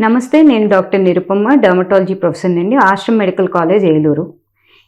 నమస్తే నేను doctor Nirupama dermatology professor అండి ఆశ్రమ్ మెడికల్ కాలేజ్ ఏలూరు.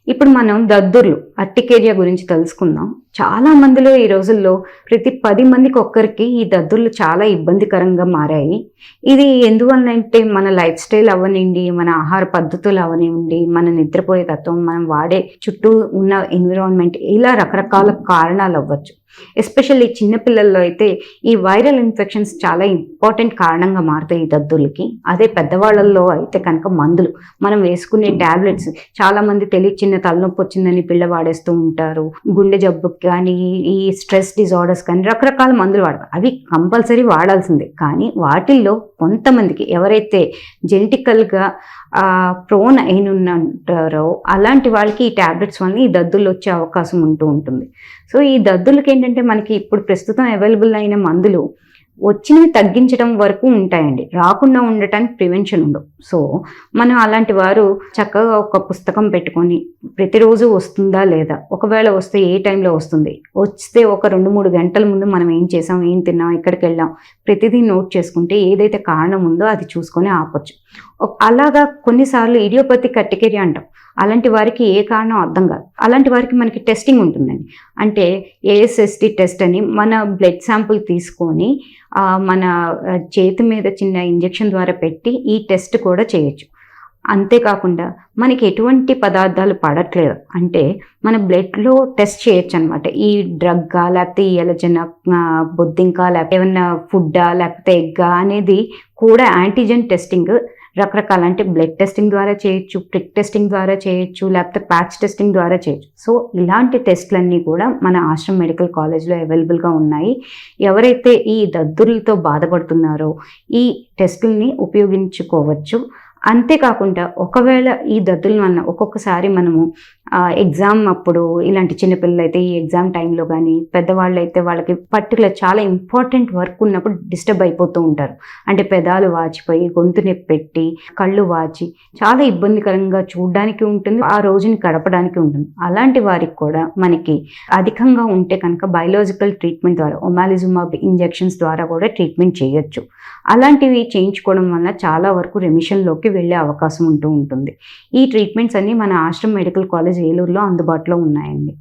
ఇప్పుడు మనం దద్దుర్లు అర్టికేరియా గురించి తెలుసుకుందాం. చాలా మందిలో ఈ రోజుల్లో ప్రతి పది మందికి ఒక్కరికి ఈ దద్దుర్లు చాలా ఇబ్బందికరంగా మారాయి. ఇది ఎందువల్లంటే మన లైఫ్ స్టైల్ అవ్వనివ్వండి మన ఆహార పద్ధతులు అవనివ్వండి మన నిద్రపోయే తత్వం మనం వాడే చుట్టూ ఉన్న ఎన్విరాన్మెంట్ ఇలా రకరకాల కారణాలు అవ్వచ్చు. ఎస్పెషల్లీ చిన్నపిల్లల్లో అయితే ఈ వైరల్ ఇన్ఫెక్షన్స్ చాలా ఇంపార్టెంట్ కారణంగా మారుతాయి ఈ దద్దులకి అదే పెద్దవాళ్ళల్లో అయితే కనుక మందులు మనం వేసుకునే టాబ్లెట్స్ చాలా మంది తెలియ చిన్న తలనొప్పి వచ్చిందని పిల్ల వాడేస్తూ ఉంటారు గుండె జబ్బుకి కానీ ఈ స్ట్రెస్ డిజార్డర్స్ కానీ రకరకాల మందులు వాడతారు అవి కంపల్సరీ వాడాల్సిందే. కానీ వాటిల్లో కొంతమందికి ఎవరైతే జెనెటికల్గా ప్రోన్ అయిన ఉంటారో అలాంటి వాళ్ళకి ఈ ట్యాబ్లెట్స్ వల్ల ఈ దద్దులు వచ్చే అవకాశం ఉంటూ ఉంటుంది. సో ఈ దద్దులకి ఏంటంటే మనకి ఇప్పుడు ప్రస్తుతం అవైలబుల్ అయిన మందులు వచ్చినవి తగ్గించడం వరకు ఉంటాయండి. రాకుండా ఉండటానికి ప్రివెన్షన్ ఉండవు. సో మనం అలాంటి వారు చక్కగా ఒక పుస్తకం పెట్టుకొని ప్రతిరోజు వస్తుందా లేదా? ఒకవేళ వస్తే ఏ టైంలో వస్తుంది? వస్తే ఒక రెండు మూడు గంటల ముందు మనం ఏం చేసాం? ఏం తిన్నాం? ఎక్కడికి వెళ్ళాం? ప్రతిదీ నోట్ చేసుకుంటే ఏదైతే కారణం ఉందో అది చూసుకొని ఆపొచ్చు. అలాగా కొన్నిసార్లు ఇడియోపతి కట్టికెరి అంటాం. అలాంటి వారికి ఏ కారణం అర్థం కాదు. అలాంటి వారికి మనకి టెస్టింగ్ ఉంటుందండి. అంటే ఏఎస్ఎస్టి టెస్ట్ అని మన బ్లడ్ శాంపుల్ తీసుకొని మన చేతి మీద చిన్న ఇంజెక్షన్ ద్వారా పెట్టి ఈ టెస్ట్ కూడా చేయొచ్చు. అంతేకాకుండా మనకి ఎటువంటి పదార్థాలు పడట్లేదు. అంటే మన బ్లడ్లో టెస్ట్ చేయొచ్చు అనమాట ఈ డ్రగ్గా లేకపోతే ఈ ఎలజన బొద్దింకా లేకపోతే ఏమన్నా ఫుడ్డా లేకపోతే ఎగ్గా అనేది కూడా యాంటీజెన్ టెస్టింగ్ రకరకాల అంటే బ్లడ్ టెస్టింగ్ ద్వారా చేయొచ్చు ప్రిక్ టెస్టింగ్ ద్వారా చేయొచ్చు లేకపోతే ప్యాచ్ టెస్టింగ్ ద్వారా చేయొచ్చు. సో ఇలాంటి టెస్ట్లన్నీ కూడా మన ఆశ్రమ్ మెడికల్ కాలేజ్లో అవైలబుల్గా ఉన్నాయి. ఎవరైతే ఈ దద్దురులతో బాధపడుతున్నారో ఈ టెస్టుల్ని ఉపయోగించుకోవచ్చు. అంతేకాకుండా ఒకవేళ ఈ దద్దుల వలన ఒక్కొక్కసారి మనము ఎగ్జామ్ అప్పుడు ఇలాంటి చిన్నపిల్లలు అయితే ఈ ఎగ్జామ్ టైంలో కానీ పెద్దవాళ్ళు అయితే వాళ్ళకి పర్టికులర్ చాలా ఇంపార్టెంట్ వర్క్ ఉన్నప్పుడు డిస్టర్బ్ అయిపోతూ ఉంటారు. అంటే పెదాలు వాచిపోయి గొంతు నొప్పి పెట్టి కళ్ళు వాచి చాలా ఇబ్బందికరంగా చూడడానికి ఉంటుంది ఆ రోజుని గడపడానికి ఉంటుంది. అలాంటి వారికి కూడా మనకి అధికంగా ఉంటే కనుక బయలాజికల్ ట్రీట్మెంట్ ద్వారా ఒమాలిజుమాబ్ ఇంజెక్షన్స్ ద్వారా కూడా ట్రీట్మెంట్ చేయొచ్చు. అలాంటివి చేయించుకోవడం వల్ల చాలా వరకు రెమిషన్లోకి వెళ్ళే అవకాశం ఉంటూ ఉంటుంది. ఈ ట్రీట్మెంట్స్ అన్ని మన ఆశ్రమ్ మెడికల్ కాలేజ్ ఏలూరులో అందుబాటులో ఉన్నాయండి.